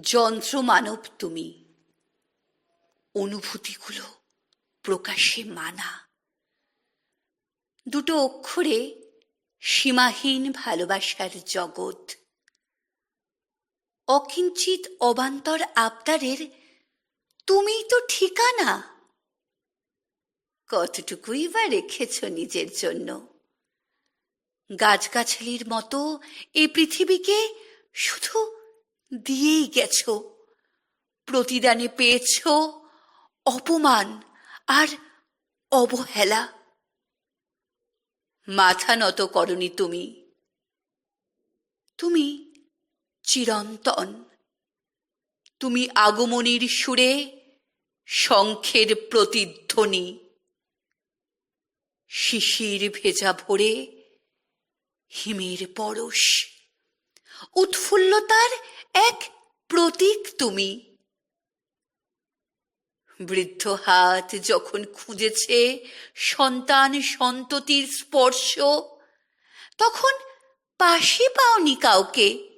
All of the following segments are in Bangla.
যন্ত্র মানব তুমি। অনুভূতিগুলো প্রকাশে মানা। দুটো অক্ষরে সীমাহীন ভালোবাসার জগৎ। অকিঞ্চিত অবান্তর আবদারের তুমিই তো ঠিকানা? কতটুকুই বা রেখেছ নিজের জন্য? গাছগাছালির মতো এই পৃথিবীকে শুধু দিয়েই গেছ, প্রতিদানে পেয়েছ অপমান আর অবহেলা। মাথা নত করনি তুমি। তুমি চিরন্তন। তুমি আগমনীর সুরে শঙ্খের প্রতিধ্বনি। শিশির ভেজা ভরে হিমের পরশ। উৎফুল্লতার এক প্রতীক তুমি। বৃদ্ধ হাত যখন খুঁজেছে সন্তান সন্ততির স্পর্শ, তখন পাশে পাওনি কাউকে।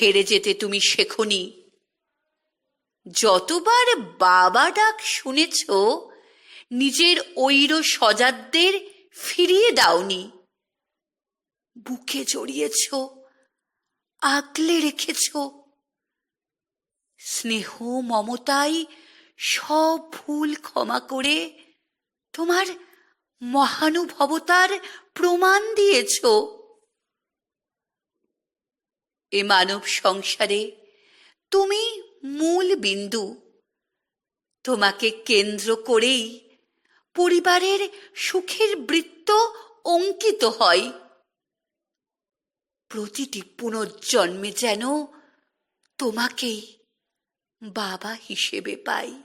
হেরে যেতে তুমি শেখনি। যতবার বাবা ডাক শুনেছ, নিজের ঐর সজাতদের ফিরিয়ে দাওনি। বুকে জড়িয়েছ, আগলে রেখেছ। স্নেহ, মমতাই সব ভুল ক্ষমা করে তোমার মহানুভবতার প্রমাণ দিয়েছ। এ মানব সংসারে তুমি মূল বিন্দু। তোমাকে কেন্দ্র করেই পরিবারের সুখের বৃত্ত অঙ্কিত হয়। প্রতিটি পুনর্জন্মে যেন তোমাকেই বাবা হিসেবে পাই।